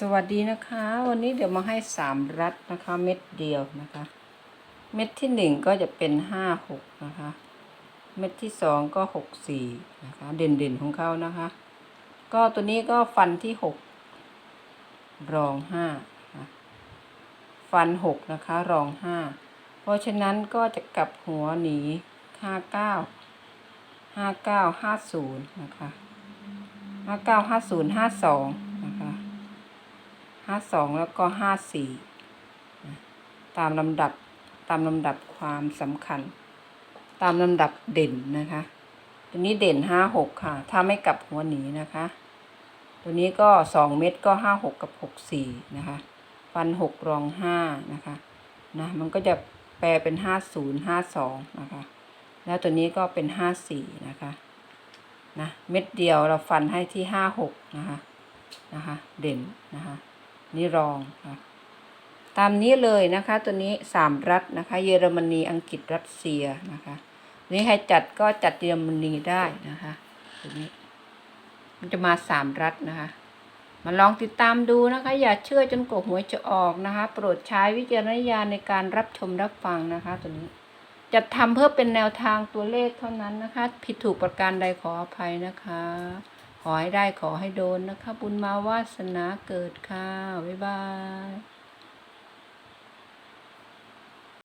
สวัสดีนะคะ วันนี้เดี๋ยวมาให้สามรัดนะคะ เม็ดเดียวนะคะ เม็ดที่หนึ่งก็จะเป็นห้าหกนะคะ เม็ดที่สองก็หกสี่นะคะ เด่นเด่นของเขานะคะ ก็ตัวนี้ก็ฟันที่หกรองห้าฟันหกนะคะรองห้าเพราะฉะนั้นก็จะกลับหัวหนีห้าเก้าห้าเก้าห้าศูนย์นะคะห้าเก้าห้าศูนย์ห้าสอง ห้าสองแล้วก็ห้าสี่ตามลำดับตามลำดับความสำคัญ ตามลำดับเด่นนะคะ ตัวนี้เด่นห้าหกค่ะ ถ้าไม่กลับหัวหนีนะคะ ตัวนี้ก็สองเม็ดก็ห้าหกกับหกสี่นะคะฟันหกรองห้านะคะนะมันก็จะแปลเป็นห้าศูนย์ห้าสองนะคะแล้วตัวนี้ก็เป็นห้าสี่นะคะนะเม็ดเดียวเราฟันให้ที่ห้าหกนะคะนะคะเด่นนะคะ นี่รองค่ะตามนี้เลยนะคะตัวนี้สามรัฐนะคะ เยอรมนีอังกฤษรัสเซียนะคะนี่ให้จัดก็จัดเยอรมนีได้นะคะตัวนี้ มันจะมาสามรัฐนะคะ มาลองติดตามดูนะคะ อย่าเชื่อจนกว่าหวยจะออกนะคะ โปรดใช้วิจารณญาณในการรับชมรับฟังนะคะตัวนี้จะทำเพื่อเป็นแนวทางตัวเลขเท่านั้นนะคะ ผิดถูกประการใดขออภัยนะคะ ขอให้ได้ขอให้โดนนะคะ บุญมาวาสนาเกิดค่ะ บ๊ายบาย